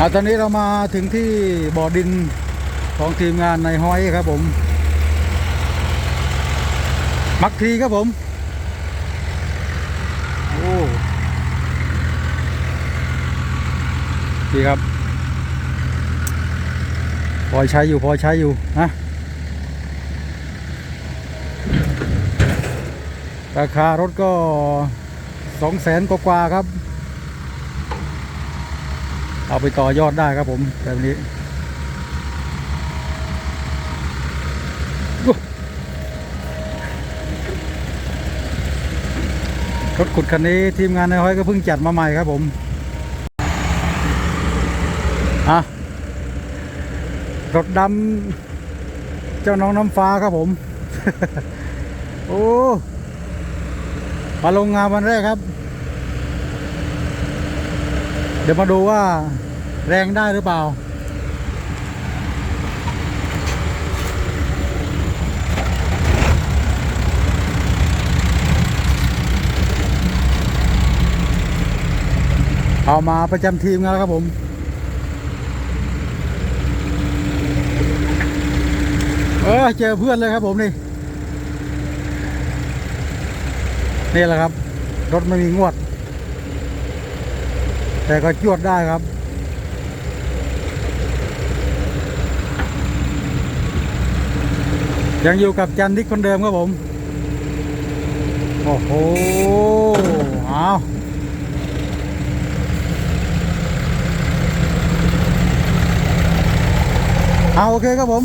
อาตอนนี้เรามาถึงที่บ่อดินของทีมงานในห้อยครับผม มักทีครับผม โอ้ดีครับ พอใช้อยู่พอใช้อยู่นะราคารถก็สองแสนกว่าครับ เอาไปต่อยอดได้ครับผมแบบนี้รถขุดคันนี้ทีมงานในห้อยก็เพิ่งจัดมาใหม่ครับผมอะรถดำเจ้าน้องน้ำฟ้าครับผม โอ้มาลงงานวันแรกครับ เดี๋ยวมาดูว่าแรงได้หรือเปล่า เอามาประจำทีมแล้วครับผมเออเจอเพื่อนเลยครับผมนี่ นี่แหละครับ รถไม่มีงวด แต่ก็จวดได้ครับ ยังอยู่กับจันทิกคนเดิมครับผม โอ้โหเอาเอาโอเคครับผม